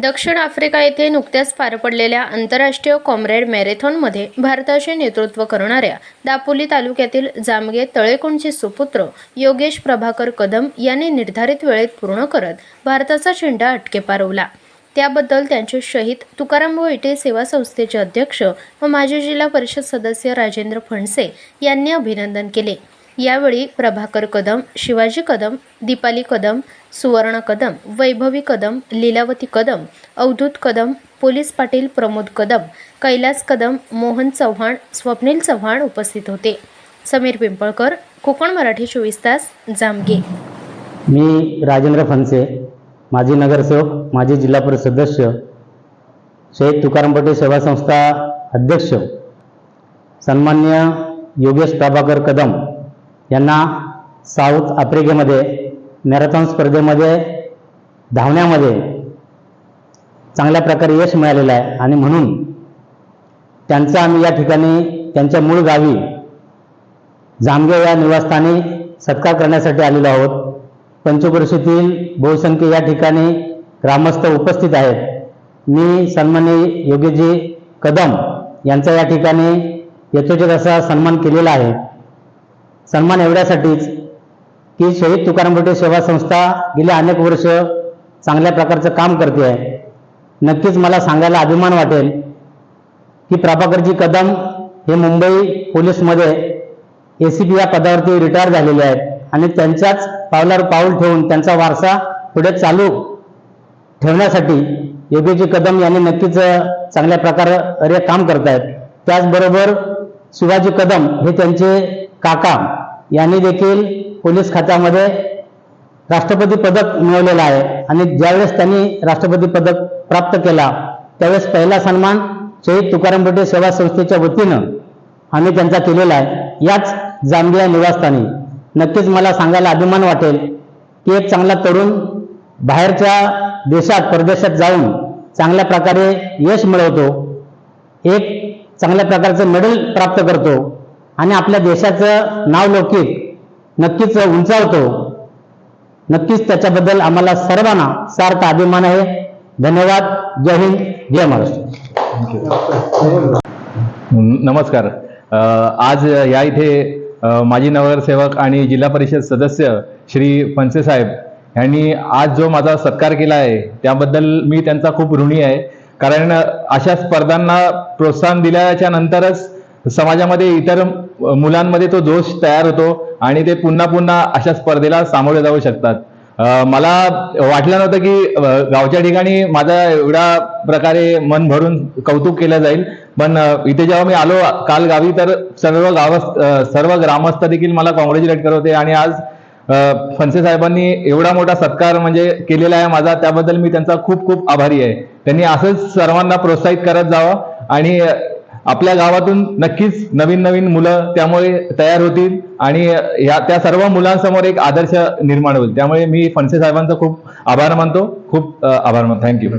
दक्षिण आफ्रिका येथे नुकत्याच पार पडलेल्या आंतरराष्ट्रीय कॉम्रेड मॅरेथॉनमध्ये भारताचे नेतृत्व करणाऱ्या दापोली तालुक्यातील जामगे तळेकोणचे सुपुत्र योगेश प्रभाकर कदम यांनी निर्धारित वेळेत पूर्ण करत भारताचा झेंडा अटके पारवला. त्याबद्दल त्यांचे शहीद तुकाराम वैटे सेवा संस्थेचे अध्यक्ष व माजी जिल्हा परिषद सदस्य राजेंद्र फणसे यांनी अभिनंदन केले. यावेळी प्रभाकर कदम शिवाजी कदम दीपाली कदम सुवर्ण कदम वैभवी कदम लीलावती कदम अवधूत कदम पोलीस पाटील प्रमोद कदम कैलास कदम मोहन चव्हाण स्वप्नील चव्हाण उपस्थित होते. समीर पिंपळकर कोकण मराठी चोवीस तास जामगे. मी राजेंद्र फणसे माजी नगरसेवक माजी जिल्हा परिषद सदस्य शहीद तुकाराम पटेल सेवा संस्था अध्यक्ष सन्मान्य योगेश प्रभाकर कदम यांना साऊथ आफ्रिकेमध्ये मॅरेथॉन स्पर्धेमध्ये धावण्यामध्ये चांगल्या प्रकारे यश मिळालेलं आहे. आणि म्हणून त्यांचा आम्ही या ठिकाणी त्यांच्या मूळ गावी जामगे या निवासस्थानी सत्कार करण्यासाठी आलेलो आहोत. पंचपुरुषीतील बहुसंख्य या ठिकाणी ग्रामस्थ उपस्थित आहेत. मी सन्मान्य योगीजी कदम यांचा या ठिकाणी यथोचित असा सन्मान केलेला आहे. सन्मान एवढ्यासाठीच की शहीद तुकाराम पटेल सेवा संस्था गेल्या अनेक वर्ष चांगल्या प्रकारचं काम करते आहे. नक्कीच मला सांगायला अभिमान वाटेल की प्रभाकरजी कदम हे मुंबई पोलीसमध्ये ए सी पी या पदावरती रिटायर झालेले आहेत आणि त्यांच्याच पावलावर पाऊल ठेवून त्यांचा वारसा पुढे चालू ठेवण्यासाठी योगीजी कदम यांनी नक्कीच चांगल्या प्रकारे काम करत आहेत त्याचबरोबर शिवाजी कदम हे त्यांचे काका यांनी देखील पोलीस खात्यामध्ये राष्ट्रपती पदक मिळवलेलं आहे. आणि ज्यावेळेस त्यांनी राष्ट्रपती पदक प्राप्त केला त्यावेळेस पहिला सन्मान शहीद तुकाराम पटेल सेवा संस्थेच्या वतीनं आम्ही त्यांचा केलेला आहे. याच जांभिया निवासस्थानी. नक्कीच मला सांगायला अभिमान वाटेल की एक चांगला तरुण बाहेरच्या देशात परदेशात जाऊन चांगल्या प्रकारे यश मिळवतो एक चांगल्या प्रकारचं मेडल प्राप्त करतो. आणि आपल्या देशाचं नाव लौकिक नक्कीच उंचावतो. नक्कीच त्याच्याबद्दल आम्हाला सर्वांना सार्थ अभिमान आहे. धन्यवाद. जय हिंद. जय महाराष्ट्र. नमस्कार. आज या इथे माजी नगरसेवक आणि जिल्हा परिषद सदस्य श्री फणसे साहेब यांनी आज जो माझा सत्कार केला आहे त्याबद्दल मी त्यांचा खूप ऋणी आहे. कारण अशा स्पर्धांना प्रोत्साहन दिल्याच्या नंतरच समाजामध्ये इतर मुलांमध्ये तो जोश तयार होतो आणि ते पुन्हा पुन्हा अशा स्पर्धेला सामोरे जाऊ शकतात. मला वाटलं नव्हतं की गावच्या ठिकाणी माझा एवढ्या प्रकारे मन भरून कौतुक केलं जाईल. पण इथे जेव्हा मी आलो काल गावी तर सर्व गाव सर्व ग्रामस्थ देखील मला कॉंग्रॅच्युलेट करत होते आणि आज अ, फणसे साहेबांनी एवढा मोठा सत्कार म्हणजे केलेला आहे माझा त्याबद्दल मी त्यांचा खूप खूप आभारी आहे. त्यांनी असंच सर्वांना प्रोत्साहित करत जावं आणि आपल्या गावातून नक्कीच नवीन नवीन मुलं त्यामुळे तयार होतील आणि या त्या सर्व मुलांसमोर एक आदर्श निर्माण होईल. त्यामुळे मी फणसे साहेबांचा खूप आभार मानतो. खूप आभार मानतो. थँक्यू